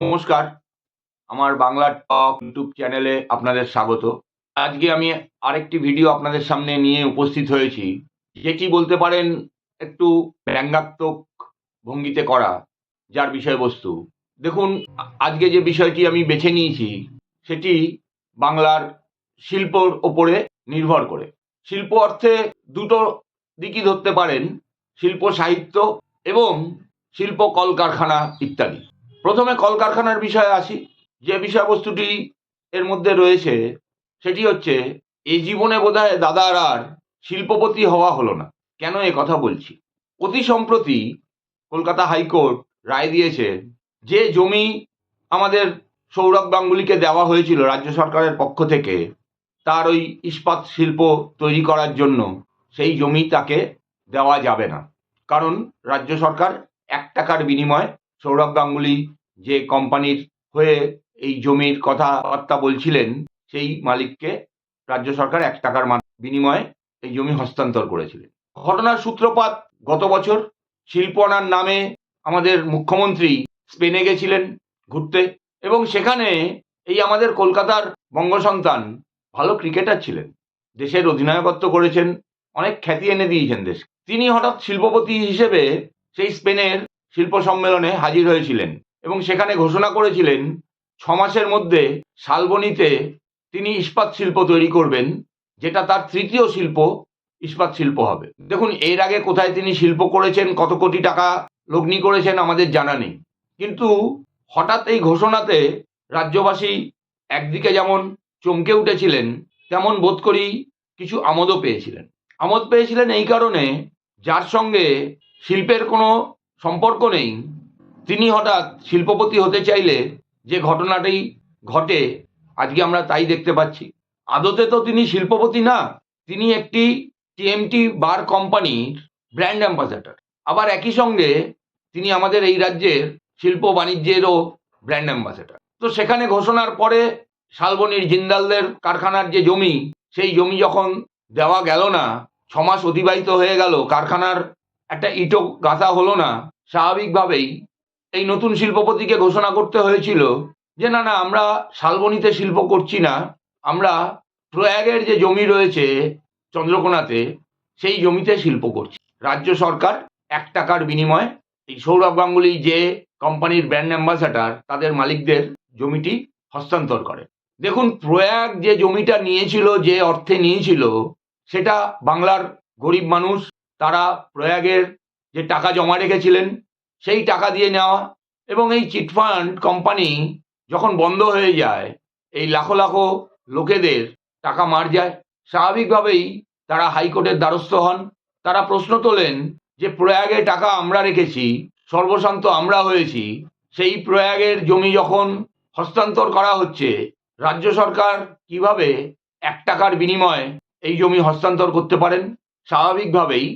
নমস্কার আমার বাংলা টক ইউটিউব চ্যানেলে আপনাদের স্বাগত। আজকে আমি আরেকটি ভিডিও আপনাদের সামনে নিয়ে উপস্থিত হয়েছি, যেটি বলতে পারেন একটু ব্যঙ্গাত্মক ভঙ্গিতে করা যার বিষয়বস্তু। দেখুন, আজকে যে বিষয়টি আমি বেছে নিয়েছি, সেটি বাংলার শিল্পর ওপরে নির্ভর করে। শিল্প অর্থে দুটো দিকই ধরতে পারেন, শিল্প সাহিত্য এবং শিল্প কলকারখানা ইত্যাদি। প্রথমে কলকারখানার বিষয়ে আসি। যে বিষয়বস্তুটি এর মধ্যে রয়েছে, সেটি হচ্ছে এই জীবনে বোধহয় দাদার আর শিল্পপতি হওয়া হলো না। কেন এ কথা বলছি? অতি সম্প্রতি কলকাতা হাইকোর্ট রায় দিয়েছে, যে জমি আমাদের সৌরভ গাঙ্গুলিকে দেওয়া হয়েছিল রাজ্য সরকারের পক্ষ থেকে, তার ওই ইস্পাত শিল্প তৈরি করার জন্য সেই জমি তাকে দেওয়া যাবে না। কারণ রাজ্য সরকার এক টাকার বিনিময়ে সৌরভ গাঙ্গুলি যে কোম্পানির হয়ে এই জমির কথাবার্তা বলছিলেন, সেই মালিককে রাজ্য সরকার এক টাকার বিনিময়ে এই জমি হস্তান্তর করেছিলেন। ঘটনার সূত্রপাত গত বছর শিল্পনার নামে আমাদের মুখ্যমন্ত্রী স্পেনে গেছিলেন ঘুরতে এবং সেখানে এই আমাদের কলকাতার বঙ্গসন্তান ভালো ক্রিকেটার ছিলেন। দেশের অধিনায়কত্ব করেছেন, অনেক খ্যাতি এনে দিয়েছেন দেশ। তিনি হঠাৎ শিল্পপতি হিসেবে সেই স্পেনের শিল্প সম্মেলনে হাজির হয়েছিলেন এবং সেখানে ঘোষণা করেছিলেন ছ মাসের মধ্যে শালবনিতে তিনি ইস্পাত শিল্প তৈরি করবেন, যেটা তার তৃতীয় শিল্প, ইস্পাত শিল্প হবে। দেখুন, এর আগে কোথায় তিনি শিল্প করেছেন, কত কোটি টাকা লগ্নি করেছেন, আমাদের জানা নেই। কিন্তু হঠাৎ এই ঘোষণাতে রাজ্যবাসী একদিকে যেমন চমকে উঠেছিলেন, তেমন বোধ করি কিছু আমোদও পেয়েছিলেন। আমোদ পেয়েছিলেন এই কারণে, যার সঙ্গে শিল্পের কোনো সম্পর্ক নেই, তিনি হঠাৎ শিল্পপতি হতে চাইলে যে ঘটনাটি ঘটে, আজকে আমরা তাই দেখতে পাচ্ছি। আদতে তো তিনি শিল্পপতি না, তিনি একটি টিএমটি বার কোম্পানির ব্র্যান্ড অ্যাম্বাসাডার। আবার একই সঙ্গে তিনি আমাদের এই রাজ্যের শিল্প বাণিজ্যেরও ব্র্যান্ড অ্যাম্বাসাডার। তো সেখানে ঘোষণার পরে শালবনির জিন্দালদের কারখানার যে জমি, সেই জমি যখন দেওয়া গেল না, ছমাস অতিবাহিত হয়ে গেল, কারখানার একটা ইটো গাঁথা হলো না, স্বাভাবিকভাবেই এই নতুন শিল্পপতিকে ঘোষণা করতে হয়েছিল যে, না না, আমরা শালবনিতে শিল্প করছি না। আমরা প্রয়াগের যে জমি রয়েছে চন্দ্রকোনাতে, সেই জমিতে শিল্প করছি। রাজ্য সরকার এক টাকার বিনিময়ে এই সৌরভ গাঙ্গুলি যে কোম্পানির ব্র্যান্ড অ্যাম্বাসাডার, তাদের মালিকদের জমিটি হস্তান্তর করে। দেখুন, প্রয়াগ যে জমিটা নিয়েছিল, যে অর্থে নিয়েছিল, সেটা বাংলার গরিব মানুষ, তারা প্রয়াগের যে টাকা জমা রেখেছিলেন সেই টাকা দিয়ে নেওয়া এবং এই চিটফান্ড কোম্পানি যখন বন্ধ হয়ে যায়, এই লাখো লাখো লোকেদের টাকা মার যায়। স্বাভাবিকভাবেই তারা হাইকোর্টের দ্বারস্থ হন। তারা প্রশ্ন তোলেন যে প্রয়াগে টাকা আমরা রেখেছি, সর্বশান্ত আমরা হয়েছি। সেই প্রয়াগের জমি যখন হস্তান্তর করা হচ্ছে, রাজ্য সরকার কীভাবে এক টাকার বিনিময়ে এই জমি হস্তান্তর করতে পারেন? স্বাভাবিকভাবেই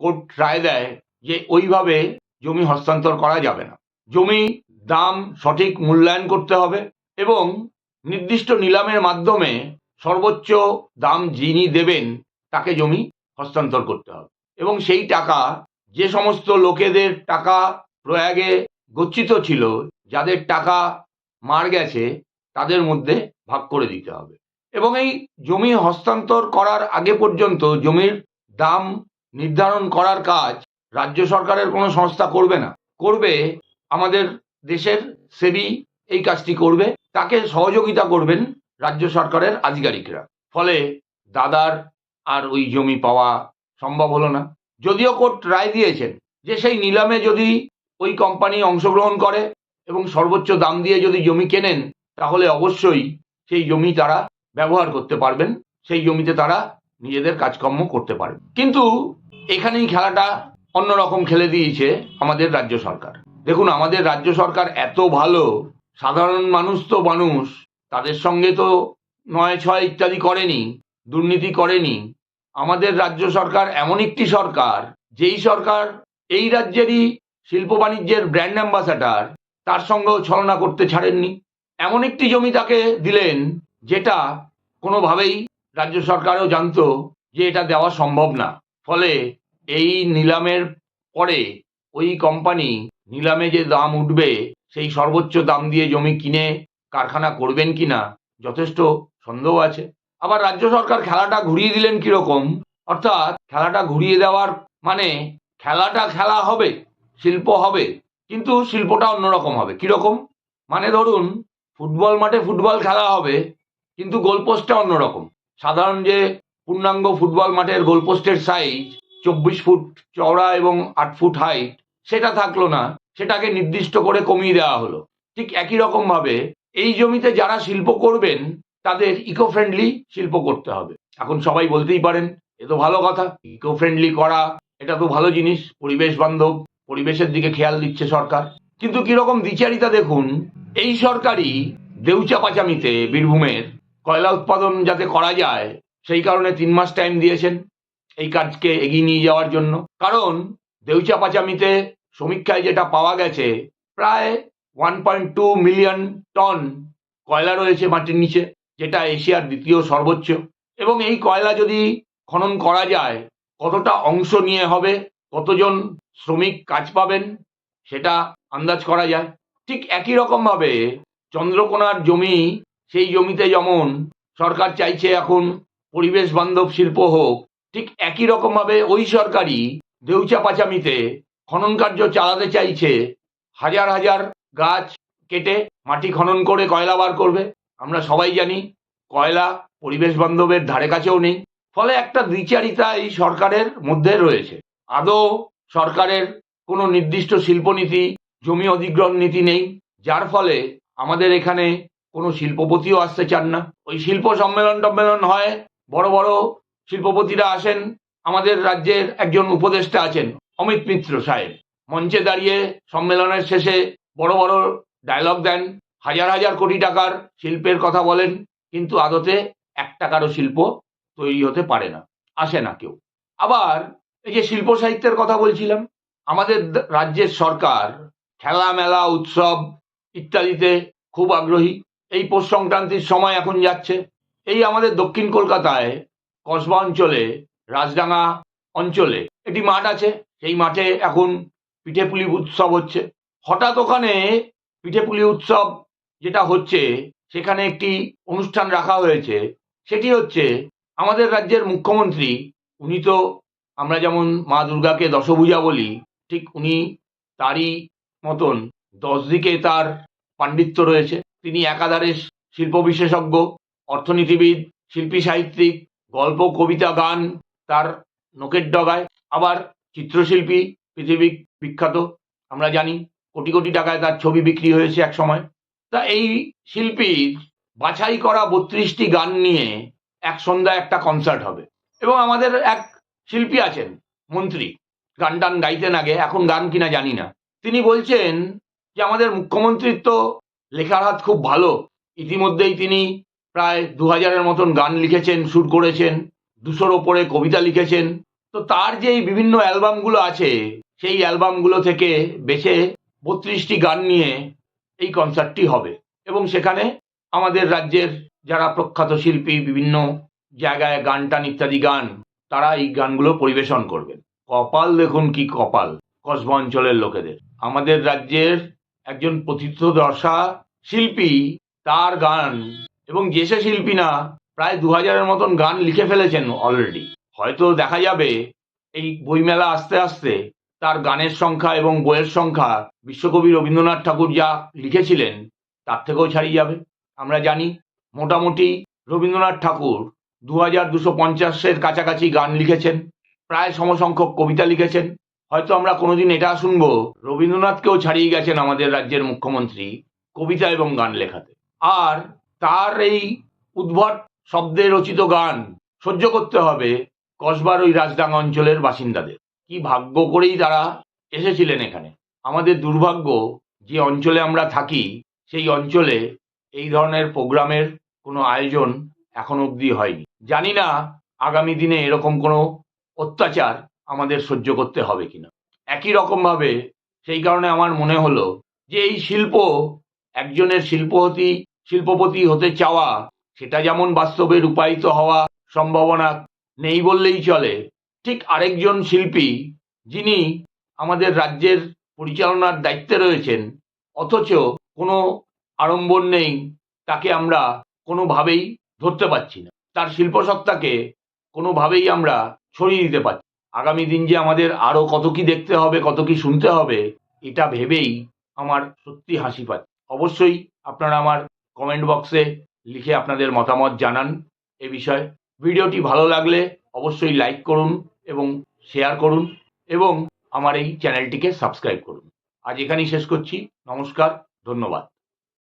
কোর্ট রায় দেয় যে ওইভাবে জমি হস্তান্তর করা যাবে না। জমি দাম সঠিক মূল্যায়ন করতে হবে এবং নির্দিষ্ট নিলামের মাধ্যমে সর্বোচ্চ দাম যিনি দেবেন তাকে জমি হস্তান্তর করতে হবে এবং সেই টাকা যে সমস্ত লোকেদের টাকা প্রয়াগে গচ্ছিত ছিল, যাদের টাকা মার গেছে, তাদের মধ্যে ভাগ করে দিতে হবে। এবং এই জমি হস্তান্তর করার আগে পর্যন্ত জমির দাম নির্ধারণ করার কাজ রাজ্য সরকারের কোনো সংস্থা করবে না। করবে আমাদের দেশের সেবি এই কাজটি করবে, তাকে সহযোগিতা করবেন রাজ্য সরকারের আধিকারিকরা। ফলে দাদার আর ওই জমি পাওয়া সম্ভব হলো না। যদিও কোর্ট রায় দিয়েছেন যে সেই নিলামে যদি ওই কোম্পানি অংশগ্রহণ করে এবং সর্বোচ্চ দাম দিয়ে যদি জমি কেনেন, তাহলে অবশ্যই সেই জমি তারা ব্যবহার করতে পারবেন, সেই জমিতে তারা নিজেদের কাজকর্ম করতে পারবে কিন্তু এখানেই খেলাটা অন্যরকম খেলে দিয়েছে আমাদের রাজ্য সরকার। দেখুন, আমাদের রাজ্য সরকার এত ভালো, সাধারণ মানুষ তো মানুষ, তাদের সঙ্গে তো নয় ছয় ইত্যাদি করেনি, দুর্নীতি করেনি। আমাদের রাজ্য সরকার এমন একটি সরকার, যেই সরকার এই রাজ্যেরই শিল্প বাণিজ্যের ব্র্যান্ড অ্যাম্বাসাডার তার সঙ্গেও ছলনা করতে ছাড়েননি। এমন একটি জমি তাকে দিলেন, যেটা কোনোভাবেই রাজ্য সরকারও জানতো যে এটা দেওয়া সম্ভব না। ফলে এই নিলামের পরে ওই কোম্পানি নিলামে যে দাম উঠবে, সেই সর্বোচ্চ দাম দিয়ে জমি কিনে কারখানা করবেন কি না যথেষ্ট সন্দেহ আছে। আবার রাজ্য সরকার খেলাটা ঘুরিয়ে দিলেন কীরকম? অর্থাৎ খেলাটা ঘুরিয়ে দেওয়ার মানে খেলাটা খেলা হবে, শিল্প হবে, কিন্তু শিল্পটা অন্যরকম হবে। কীরকম? মানে ধরুন, ফুটবল মাঠে ফুটবল খেলা হবে, কিন্তু গোলপোস্টটা অন্যরকম। সাধারণ যে পূর্ণাঙ্গ ফুটবল মাঠের গোলপোস্টের সাইজ চব্বিশ ফুট চওড়া এবং আট ফুট হাইট সেটা থাকল না, সেটাকে নির্দিষ্ট করে কমিয়ে দেওয়া হলো। ঠিক একই রকম ভাবে এই জমিতে যারা শিল্প করবেন, তাদের ইকো ফ্রেন্ডলি শিল্প করতে হবে। এখন সবাই বলতেই পারেন, এ তো ভালো কথা ইকো ফ্রেন্ডলি করা, এটা তো ভালো জিনিস, পরিবেশ বান্ধব, পরিবেশের দিকে খেয়াল দিচ্ছে সরকার। কিন্তু কীরকম দ্বিচারিতা দেখুন, এই সরকারই দেউচা পাচামিতে বীরভূমের কয়লা উৎপাদন যাতে করা যায়, সেই কারণে তিন মাস টাইম দিয়েছেন। এই কাজকে এগিয়ে নিয়ে যাওয়ার জন্য। কারণ দেউচা পাচামিতে সমীক্ষায় যেটা পাওয়া গেছে, প্রায় one point two million ton কয়লা রয়েছে মাটির নিচে, যেটা এশিয়ার দ্বিতীয় সর্বোচ্চ। এবং এই কয়লা যদি খনন করা যায়, কতটা অংশ নিয়ে হবে, কতজন শ্রমিক কাজ পাবেন, সেটা আন্দাজ করা যায়। ঠিক একই রকমভাবে চন্দ্রকোনার জমি, সেই জমিতে যেমন সরকার চাইছে এখন পরিবেশ বান্ধব শিল্প হোক ঠিক একই রকমভাবে ওই সরকারই দেউচা পাচামিতে খনন কার্য চালাতে চাইছে, হাজার হাজার গাছ কেটে মাটি খনন করে কয়লা বার করবে। আমরা সবাই জানি কয়লা পরিবেশ বান্ধবের ধারে কাছেও নেই। ফলে একটা দ্বিচারিতা এই সরকারের মধ্যে রয়েছে। আদৌ সরকারের কোনো নির্দিষ্ট শিল্পনীতি, জমি অধিগ্রহণ নীতি নেই, যার ফলে আমাদের এখানে কোনো শিল্পপতিও আসতে চান না। ওই শিল্প সম্মেলন টম্মেলন হয় বড় বড় শিল্পপতিরা আসেন, আমাদের রাজ্যের একজন উপদেষ্টা আছেন, অমিত মিত্র সাহেব। মঞ্চে দাঁড়িয়ে সম্মেলনের শেষে বড় বড় ডায়লগ দেন, হাজার হাজার কোটি টাকার শিল্পের কথা বলেন, কিন্তু আদতে এক টাকারও শিল্প তৈরি হতে পারে না, আসে না কেউ। আবার এই যে শিল্প সাহিত্যের কথা বলছিলাম, আমাদের রাজ্যের সরকার খেলা মেলা উৎসব ইত্যাদিতে খুব আগ্রহী। এই পৌষ সংক্রান্তির সময় এখন যাচ্ছে। এই আমাদের দক্ষিণ কলকাতায় কসবা অঞ্চলে রাজডাঙ্গা অঞ্চলে। একটি মাঠ আছে, সেই মাঠে এখন পিঠেপুলি উৎসব হচ্ছে। হঠাৎ ওখানে পিঠেপুলি উৎসব যেটা হচ্ছে, সেখানে একটি অনুষ্ঠান রাখা হয়েছে। সেটি হচ্ছে, আমাদের রাজ্যের মুখ্যমন্ত্রী, উনি তো আমরা যেমন মা দুর্গাকে দশভূজা বলি, ঠিক উনি তারই মতন দশ দিকে তার পাণ্ডিত্য রয়েছে। তিনি একাধারে শিল্প বিশেষজ্ঞ, অর্থনীতিবিদ, শিল্পী সাহিত্যিক গল্প, কবিতা, গান তার নোকের ডগায়। আবার চিত্রশিল্পী, পৃথিবী বিখ্যাত, আমরা জানি কোটি কোটি টাকায় তার ছবি বিক্রি হয়েছে এক সময়। তা এই শিল্পীর বাছাই করা বত্রিশটি গান নিয়ে এক সন্ধ্যায় একটা কনসার্ট হবে। এবং আমাদের এক শিল্পী আছেন, মন্ত্রী। গান টান গাইতেন আগে, এখন গান কিনা জানি না। তিনি বলছেন যে, আমাদের মুখ্যমন্ত্রীর তো লেখার হাত খুব ভালো। ইতিমধ্যেই তিনি প্রায় দু হাজারের মতন গান লিখেছেন, সুর করেছেন, দুশোর ওপরে কবিতা লিখেছেন। তো তার যে এই বিভিন্ন অ্যালবামগুলো আছে, সেই অ্যালবামগুলো থেকে বেছে বত্রিশটি গান নিয়ে এই কনসার্টটি হবে। এবং সেখানে আমাদের রাজ্যের যারা প্রখ্যাত শিল্পী, বিভিন্ন জায়গায় গান টান ইত্যাদি গান, তারা এই গানগুলো পরিবেশন করবেন। কপাল দেখুন কি কপাল, কসবা অঞ্চলের লোকেদের। আমাদের রাজ্যের একজন দশা শিল্পী, তার গান এবং যে সে শিল্পী না প্রায় দু হাজারের মতন গান লিখে ফেলেছেন অলরেডি হয়তো দেখা যাবে এই বইমেলা আস্তে আস্তে তার গানের সংখ্যা এবং বইয়ের সংখ্যা বিশ্বকবি রবীন্দ্রনাথ ঠাকুর যা লিখেছিলেন, তার থেকেও ছাড়িয়ে যাবে। আমরা জানি মোটামুটি রবীন্দ্রনাথ ঠাকুর দু হাজার দুশো পঞ্চাশের কাছাকাছি গান লিখেছেন, প্রায় সমসংখ্যক কবিতা লিখেছেন। হয়তো আমরা কোনোদিন এটা শুনব, রবীন্দ্রনাথকেও ছাড়িয়ে গেছেন আমাদের রাজ্যের মুখ্যমন্ত্রী কবিতা এবং গান লেখাতে। আর তার এই উদ্ভট শব্দে রচিত গান সহ্য করতে হবে কসবার ওই রাজডাঙ্গা অঞ্চলের বাসিন্দাদের। কি ভাগ্য করেই তারা এসেছিলেন এখানে। আমাদের দুর্ভাগ্য, যে অঞ্চলে আমরা থাকি, সেই অঞ্চলে এই ধরনের প্রোগ্রামের কোনো আয়োজন এখন অবধি হয়নি। জানি না আগামী দিনে এরকম কোনো অত্যাচার আমাদের সহ্য করতে হবে কিনা। একই রকমভাবে সেই কারণে আমার মনে হলো যে এই শিল্প, একজনের শিল্পপতি শিল্পপতি হতে চাওয়া, সেটা যেমন বাস্তবে রূপায়িত হওয়া সম্ভাবনা নেই বললেই চলে। ঠিক আরেকজন শিল্পী, যিনি আমাদের রাজ্যের পরিচালনার দায়িত্বে রয়েছেন, অথচ কোনো আড়ম্বর নেই তাকে আমরা কোনোভাবেই ধরতে পারছি না। তার শিল্পসত্তাকে কোনোভাবেই আমরা ছড়িয়ে দিতে পারছি আগামী দিন যে আমাদের আরও কত কি দেখতে হবে, কত কি শুনতে হবে, এটা ভেবেই আমার সত্যি হাসি পাচ্ছে। অবশ্যই আপনারা আমার কমেন্ট বক্সে লিখে আপনাদের মতামত জানান এ বিষয়ে। ভিডিওটি ভালো লাগলে অবশ্যই লাইক করুন এবং শেয়ার করুন এবং আমার এই চ্যানেলটিকে সাবস্ক্রাইব করুন। আজ এখানেই শেষ করছি। নমস্কার, ধন্যবাদ।